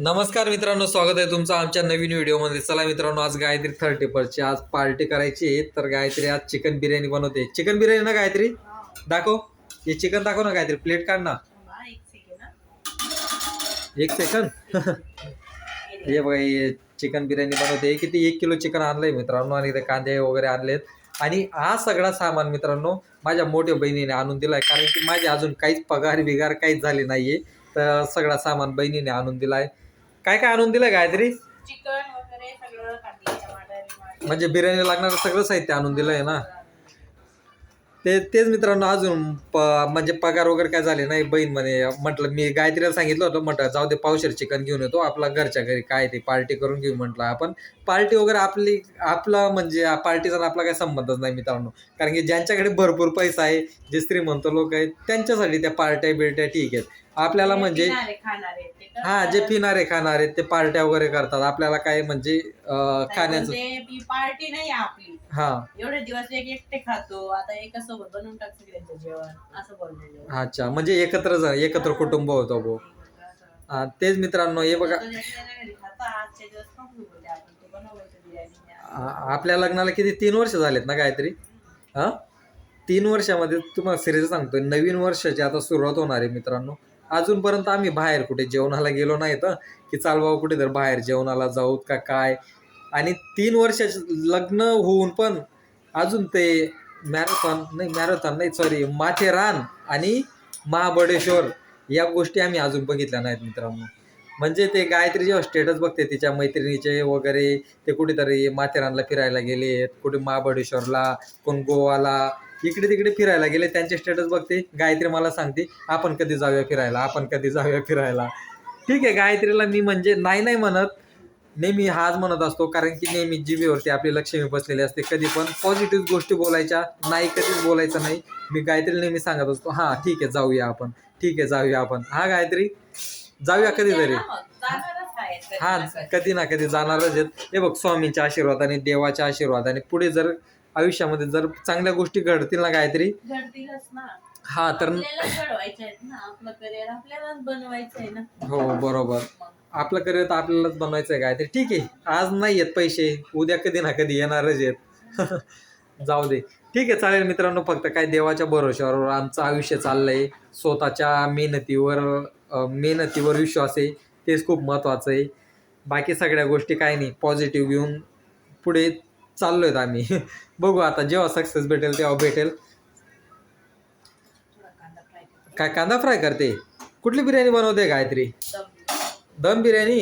नमस्कार मित्रांनो स्वागत आहे तुमचं आमच्या नवीन व्हिडिओमध्ये. चला मित्रांनो आज गायत्री थर्टी परची आज पार्टी करायची आहे. तर गायत्री आज चिकन बिर्याणी बनवते. चिकन बिर्याणी ना गायत्री? दाखव. हे चिकन दाखव ना गायत्री. प्लेट काढ ना. एक सेकंद हे बघा हे चिकन बिर्याणी बनवते. किती एक किलो चिकन आणलंय मित्रांनो आणि ते कांदे वगैरे आणलेत. आणि हा सगळा सामान मित्रांनो माझ्या मोठ्या बहिणीने आणून दिलाय. कारण की माझी अजून काहीच पगार बिगार काहीच झाली नाहीये. तर सगळा सामान बहिणीने आणून दिलाय. काय काय आणून दिलं गायत्री? चिकन वगैरे सगळं कांदे टमाटर बिमाटर. म्हणजे बिर्याणी लागणारं सगळं साहित्य आणून दिलंय ना? ते तेच मित्रांनो अजून प म्हणजे पगार वगैरे काय झाले नाही बहीण म्हणे म्हटलं मी गायत्रीला सांगितलं होतं म्हटलं जाऊ दे पावशेर चिकन घेऊन येतो आपला घरच्या घरी काय ते पार्टी करून घेऊ म्हटलं आपण. पार्टी वगैरे आपली आपला म्हणजे पार्टीचा आपला काही संबंधच नाही मित्रांनो. कारण की ज्यांच्याकडे भरपूर पैसा आहे जे श्रीमंत लोक आहेत त्यांच्यासाठी त्या पार्ट्या बिर्ट्या ठीक आहेत. आपल्याला म्हणजे. हा जे पिणारे खाणारे ते पार्ट्या वगैरे करतात. आपल्याला काय म्हणजे अं, खाण्याचं पार्टी नाही आपली. हा. एवढे दिवस एक एकटे खातो. आता एका सोबत बनवून टाक सगळ्यांचं जेवण. असं बोललेलं अच्छा म्हणजे एकत्र जा एकत्र कुटुंब होतं भाऊ हा, तेच मित्रांनो हे बघा. आजच्या दिवस खाऊ बोलले आपण ते बनवायचं बिर्याणी आ- आपल्या लग्नाला किती तीन वर्ष झालेत ना काहीतरी? हा? तीन वर्षामध्ये तुम्हाला सिरियल सांगतोय. नवीन वर्षाची आता सुरुवात होणार आहे मित्रांनो. अजूनपर्यंत आम्ही बाहेर कुठे जेवणाला गेलो नाही तर की चाल बाबा कुठे तर बाहेर जेवणाला जाऊत का काय? आणि तीन वर्षाचे लग्न होऊन पण अजून ते मॅरेथॉन नाही मॅरेथॉन नाही सॉरी माथेरान आणि महाबळेश्वर या गोष्टी आम्ही अजून बघितल्या नाहीत मित्रांनो. म्हणजे ते गायत्री जेव्हा स्टेटस बघते तिच्या मैत्रिणीचे वगैरे ते कुठेतरी माथेरानला फिरायला गेले कुठे महाबळेश्वरला कोण गोवाला इकडे तिकडे फिरायला गेले त्यांचे स्टेटस बघते गायत्री मला सांगते आपण कधी जाऊया फिरायला? आपण कधी जाऊया फिरायला? ठीक आहे गायत्रीला मी म्हणजे नाही नाही म्हणत. नेहमी हाच म्हणत असतो कारण की नेहमी जीबीवरती आपली लक्ष्मी बसलेली असते कधी पण. पॉझिटिव्ह गोष्टी बोलायच्या नाही कधीच बोलायचं नाही. मी गायत्री नेहमी सांगत असतो हां ठीक आहे जाऊया आपण. ठीक आहे जाऊया आपण. हा गायत्री? जाऊया कधीतरी. हा कधी ना कधी जाणारच आहेत. हे बघ स्वामींच्या आशीर्वादाने देवाच्या आशीर्वादाने पुढे जर आयुष्यामध्ये जर चांगल्या गोष्टी घडतील ना घडतीलच ना. हा तर आपल्यालाच घडवायचं आहे ना आपलं करिअर आपल्यालाच बनवायचं आहे ना. हो बरोबर. आपलं करिअर तर आपल्यालाच बनवायचं आहे गायत्री ठीक आहे आज नाही आहेत पैसे उद्या कधी ना कधी येणारच आहेत. जाऊ दे. ठीक आहे चालेल मित्रांनो फक्त काय देवाच्या भरोश्यावर आमचं आयुष्य चाललंय. स्वतःच्या मेहनतीवर मेहनतीवर विश्वास आहे. तेच खूप महत्त्वाचं आहे. बाकी सगळ्या गोष्टी काय नाही. पॉझिटिव्ह घेऊन पुढे चाललो आहेत आम्ही. बघू आता जेव्हा सक्सेस भेटेल तेव्हा भेटेल. काय कांदा फ्राय करते? कुठली बिर्याणी बनवते गायत्री? दम बिर्याणी?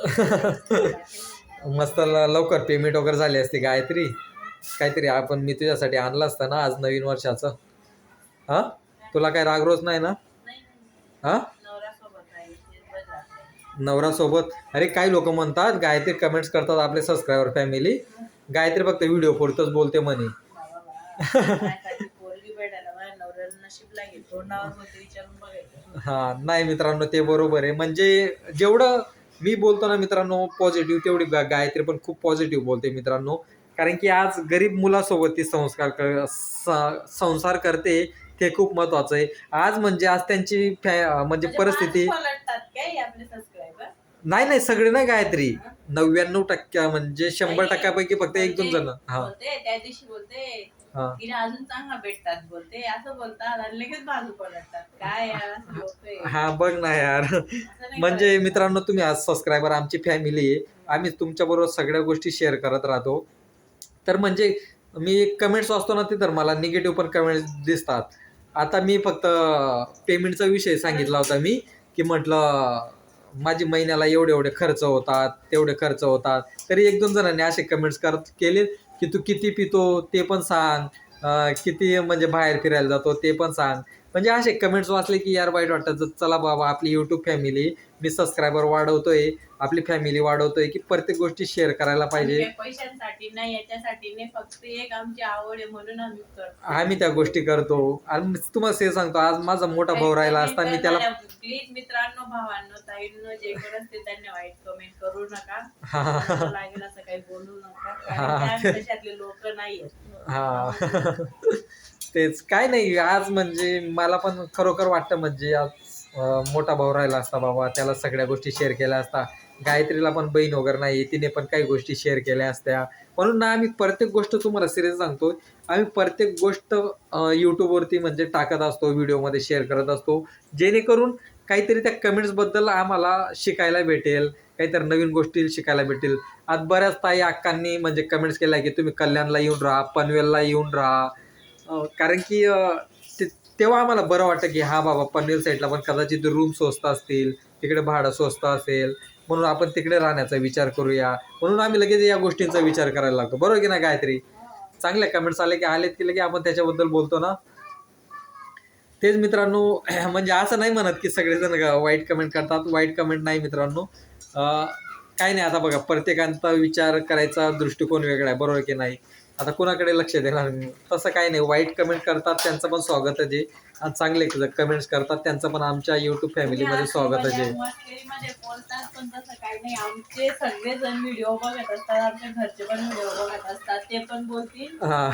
मस्त लवकर पेमेंट वगैरे झाली असते गायत्री. काहीतरी आपण मी तुझ्यासाठी आणलं असतं ना आज नवीन वर्षाचं. हां? तुला काय रागरोज नाही ना? हां? नवरासोबत अरे काही लोक म्हणतात गायत्री कमेंट्स करतात आपले सबस्क्रायबर फॅमिली गायत्री फक्त व्हिडिओ पुरतच बोलते म्हणे. हां नाही मित्रांनो ते बरोबर आहे. म्हणजे जेवढं मी बोलतो ना मित्रांनो पॉझिटिव्ह तेवढी गायत्री पण खूप पॉझिटिव्ह बोलते मित्रांनो. कारण की आज गरीब मुलासोबत ती संस्कार कर संसार करते ते खूप महत्वाचं आहे. आज म्हणजे आज त्यांची म्हणजे म्हणजे परिस्थिती नाही नाही सगळे नाही गायत्री. नव्याण्णव टक्के म्हणजे शंभर टक्क्यापैकी फक्त एक दोन जण. हा. बोलते त्या दिवशी बोलते हा. तिला अजून चांगला भेटतात बोलते असं बोलतात आणि लगेच बाजू पलटतात काय यार असं बोलतोय हा बघ ना यार. असं नाही म्हणजे करायचं. मित्रांनो तुम्ही आज सबस्क्रायबर आमची फॅमिली आहे. आम्ही तुमच्याबरोबर सगळ्या गोष्टी शेअर करत राहतो. तर म्हणजे मी कमेंट्स वाचतो ना ते तर मला निगेटिव्ह पण कमेंट्स दिसतात. आता मी फक्त पेमेंटचा विषय सांगितला होता मी की म्हटलं माझी महिन्याला एवढे एवढे खर्च होतात तेवढे खर्च होतात. तरी एक दोन जणांनी असे कमेंट्स करत केले की तू किती पितो ते पण सांग. किती म्हणजे बाहेर फिरायला जातो ते पण सांग. म्हणजे असे कमेंट्स वाचले की यार वाईट वाटतं. चला बाबा आपली यूट्यूब फॅमिली मी सबस्क्रायबर वाढवतोय. आपली फॅमिली वाढवतोय की प्रत्येक गोष्टी शेअर करायला पाहिजे. पैशांसाठी नाही याच्यासाठी नाही फक्त एक आमची आवड आहे म्हणून आम्ही करतो आम्ही त्या गोष्टी करतो. आणि तुम्हाला ते सांगतो आज माझा मोठा भाऊ राहिला असता मी त्याला प्लीज मित्रांनो भावांनो ताईंनो जे करत ते त्यांनी वाईट कमेंट करू नका. हा, हा, हा. लागेल असं काही बोलू नका. हा. कारण त्या देशातले लोक नाही हा. तेच. काय नाही आज म्हणजे मला पण खरोखर वाटतं म्हणजे आज अं, मोठा भाऊ राहिला असता बाबा. त्याला सगळ्या गोष्टी शेअर केल्या असता. गायत्रीला पण बहीण वगैरे नाही. तिने पण काही गोष्टी शेअर केल्या असत्या. म्हणून ना आम्ही प्रत्येक गोष्ट तुम्हाला सिरियस सांगतो. आम्ही प्रत्येक गोष्ट अं, यूट्यूबवरती म्हणजे टाकत असतो व्हिडिओमध्ये शेअर करत असतो. जेणेकरून काहीतरी त्या कमेंट्सबद्दल आम्हाला शिकायला भेटेल. काहीतरी नवीन गोष्टी शिकायला भेटेल. आज बऱ्याच ताई अक्कांनी म्हणजे कमेंट्स केल्या की तुम्ही कल्याणला येऊन राहा पनवेलला येऊन राहा. कारण की तेव्हा आम्हाला बरं वाटतं की हा बाबा पनवेल साईडला पण कदाचित रूम स्वस्त असतील तिकडे भाडं स्वस्त असेल म्हणून आपण तिकडे राहण्याचा विचार करूया. म्हणून आम्ही लगेच या गोष्टींचा विचार करायला लागतो. बरोबर की ना गायत्री? चांगल्या कमेंट्स आले की आलेत की लगे आपण त्याच्याबद्दल बोलतो ना? तेच मित्रांनो म्हणजे असं नाही म्हणत की सगळेजण ग- वाईट कमेंट करतात. वाईट कमेंट नाही मित्रांनो. काही नाही. आता बघा प्रत्येकांचा विचार करायचा दृष्टिकोन वेगळा आहे. बरोबर की नाही? आता कोणाकडे लक्ष देणार तसं काही नाही वाईट कमेंट करतात त्यांचं पण स्वागतच आहे आणि चांगले कमेंट्स करतात त्यांचं पण आमच्या युट्यूब फॅमिलीमध्ये स्वागतच आहे मध्ये बोलतात पण तसं काही नाही आमचे सगळेजण व्हिडिओ बघत असतात आमच्या घरचे पण व्हिडिओ बघत असतात ते पण बोलतील हा.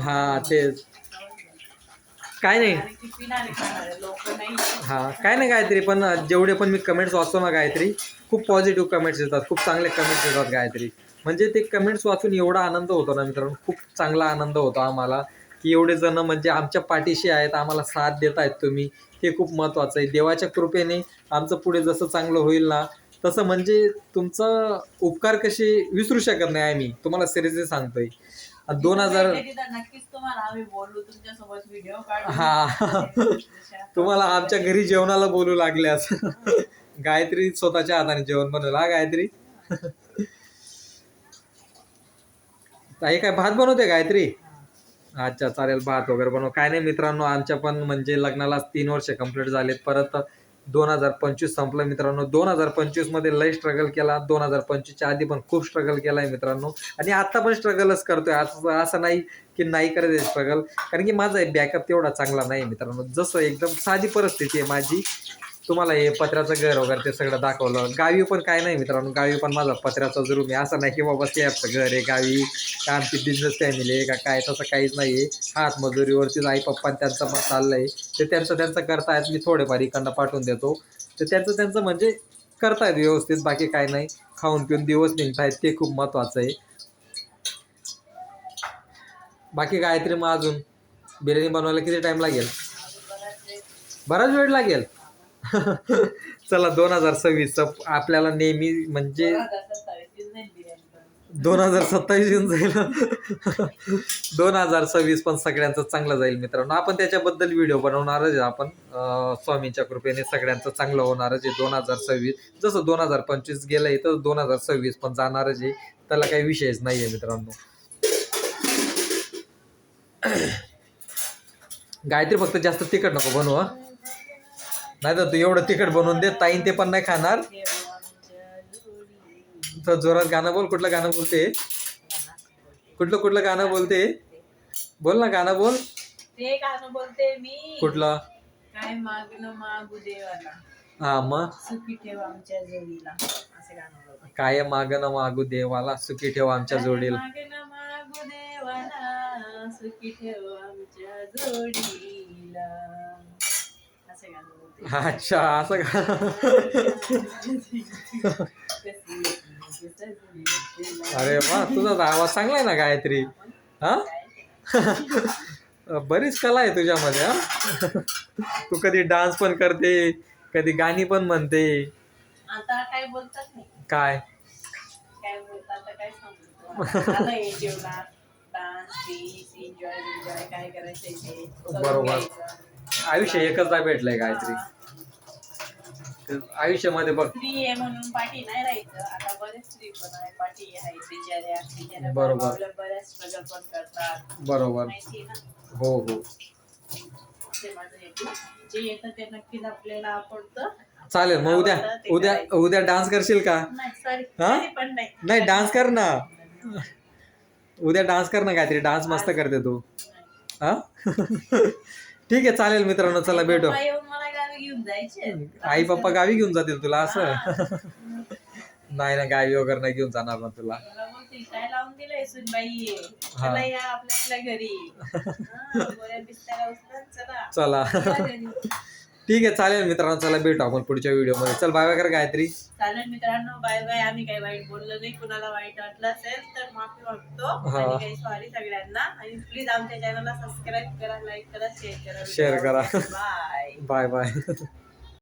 हा तेच काय नाही. हा काय नाही गायत्री पण जेवढे पण मी कमेंट्स वाचतो ना गायत्री खूप पॉझिटिव्ह कमेंट्स येतात खूप चांगले कमेंट्स येतात गायत्री. म्हणजे ते कमेंट्स वाचून एवढा आनंद होतो ना मित्रांनो खूप चांगला आनंद होतो आम्हाला की एवढे जण म्हणजे आमच्या पाठीशी आहेत आम्हाला साथ देत आहेत तुम्ही हे खूप महत्त्वाचं आहे. देवाच्या कृपेने आमचं पुढे जसं चांगलं होईल ना तसं म्हणजे तुमचं उपकार कसे विसरू शकत नाही आम्ही तुम्हाला सिरियसली सांगतोय. दोन हजार नक्कीच तुम्हाला आम्ही बोलू तुमच्यासोबत व्हिडिओ हा. तुम्हाला आमच्या घरी जेवणाला बोलू लागल्यास. गायत्री स्वतःच्या हाताने जेवण बनवलं हा गायत्री? हे काय भात बनवते गायत्री? अच्छा चालेल भात वगैरे बनव. काय नाही मित्रांनो आमच्या पण म्हणजे लग्नाला तीन वर्ष कंप्लीट झालेत. परत दोन हजार पंचवीस संपलं मित्रांनो. दोन हजार पंचवीसमध्ये लय स्ट्रगल केला. दोन हजार पंचवीसच्या आधी पण खूप स्ट्रगल केलाय मित्रांनो. आणि आता पण स्ट्रगलच करतोय. असं असं नाही की नाही करायचं स्ट्रगल कारण की माझा बॅकअप तेवढा चांगला नाही मित्रांनो. जसं एकदम साधी परिस्थिती आहे माझी. तुम्हाला हे पत्र्याचं घर वगैरे ते सगळं दाखवलं. गावी पण काय नाही मित्रांनो. गावी पण माझा पत्र्याचा रूम आहे. असं नाही की बाबा स्लॅबचं घर आहे गावी. का आमची बिझनेस फॅमिली आहे का काय तसं काहीच नाही आहे हात मजुरीवरतीच आई पप्पा त्यांचं पण चाललंय. ते त्यांचं त्यांचं करतायत मी थोडेफार इकडनं पाठवून देतो. तर त्यांचं त्यांचं म्हणजे करतायत व्यवस्थित बाकी काय नाही. खाऊन पिऊन दिवस निघतायत ते खूप महत्त्वाचं आहे. बाकी गायत्री मग अजून? बिर्याणी बनवायला किती टाइम लागेल? बराच वेळ लागेल. चला दोन हजार सव्वीस. आपल्याला नेहमी म्हणजे दोन हजार सत्तावीस येऊन जाईल. दोन हजार सव्वीस पण सगळ्यांचं चांगलं जाईल मित्रांनो. आपण त्याच्याबद्दल व्हिडिओ बनवणारच आहे आपण. स्वामींच्या कृपेने सगळ्यांचं चांगलं होणारच आहे. दोन हजार सव्वीस जसं दोन हजार पंचवीस गेलंय तर दोन हजार सव्वीस पण जाणारच आहे. त्याला काही विषयच नाही आहे मित्रांनो. गायत्री फक्त जास्त तिखट नको बनवू नाही तर तू एवढं तिखट बनवून दे ताईन ते पण नाही खाणार. तर जोरात गाणं बोल कुठलं गाणं बोलते? कुठलं कुठलं गाणं बोलते? बोल ना गाणं बोल. ते गाणं बोलते मी. कुठलं? काय मागणं मागू देवाला. हा मग? सुखी ठेव आमच्या जोडीला. असे गाणं बोलते. काय मागणं मागू देवाला सुखी ठेव आमच्या जोडीला. मागणं मागू देवाला सुखी ठेव आमच्या जोडीला. अच्छा असं का? अरे वा तुझा आवाज चांगला आहे ना गायत्री. हा? बरीच कला आहे तुझ्यामध्ये हा? तू कधी डान्स पण करते कधी गाणी पण म्हणते. आता काय बरोबर. आयुष्य एकचदा भेटलंय गायत्री. आयुष्यामध्ये बघ. स्त्री आहे म्हणून पाठी नाही राहायचं. आता बरेच स्त्री पण आहे पाठी आहे बिचाऱ्या बिचाऱ्या बरोबर. आपल्या बऱ्याच स्ट्रगल पण करतात. बरोबर. माहिती आहे ना? हो हो. ते माझं हेतू जे येतं ते नक्कीच आपल्याला आवडतं. चालेल मग उद्या उद्या उद्या डान्स करशील का? नाही हा? पण नाही. नाही डान्स कर ना. उद्या डान्स कर ना काहीतरी डान्स मस्त करते तू. हा? ठीक आहे चालेल मित्रांनो चला भेटू. पप्पा येऊन मला गावी घेऊन जायचे आई पप्पा गावी घेऊन जातील तुला असं? नाही ना गावी वगैरे नाही घेऊन जाणार ना तुला. मला बोलतील काय लावून दिलंय सुनबाई आहे हा. चला या आपल्या आपल्या घरी. हा, गोळ्या चला. चला. या घरी. ठीक आहे चालेल मित्रांनो चला भेटू आपण पुढच्या व्हिडिओमध्ये. चल बाय बाय कर गायत्री. चालेल मित्रांनो बाय बाय आम्ही काही वाईट बोललो नाही कुणाला वाईट वाटलं असेल तर माफी मागतो. आणि सॉरी सगळ्यांना. आणि प्लीज आमच्या चॅनलला सबस्क्राईब करा लाईक करा शेअर करा. Share करा. Bye bye bye